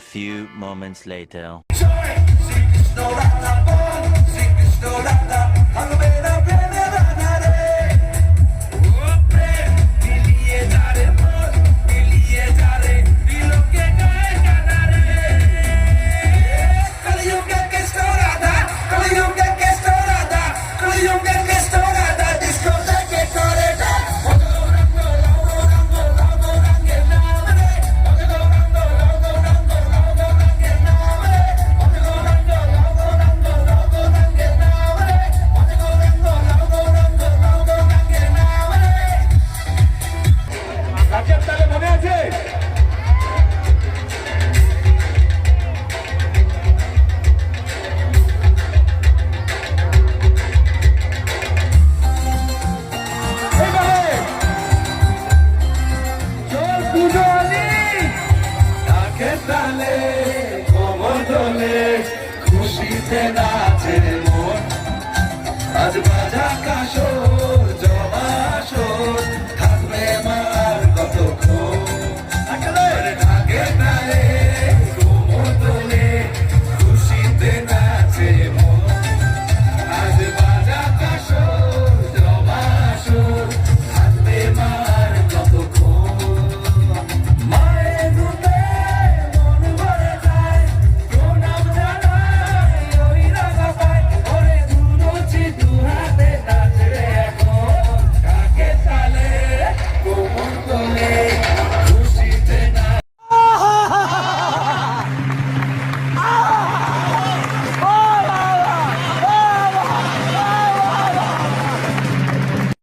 few moments later. তালে কোমর খুশিতে নাচে মন। আজ বাজা কাশো